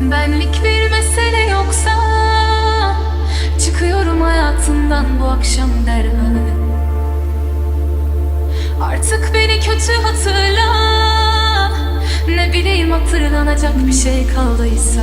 Benlik bir mesele yoksa Çıkıyorum hayatından bu akşam derhal. Artık beni kötü hatırla Ne bileyim hatırlanacak bir şey kaldıysa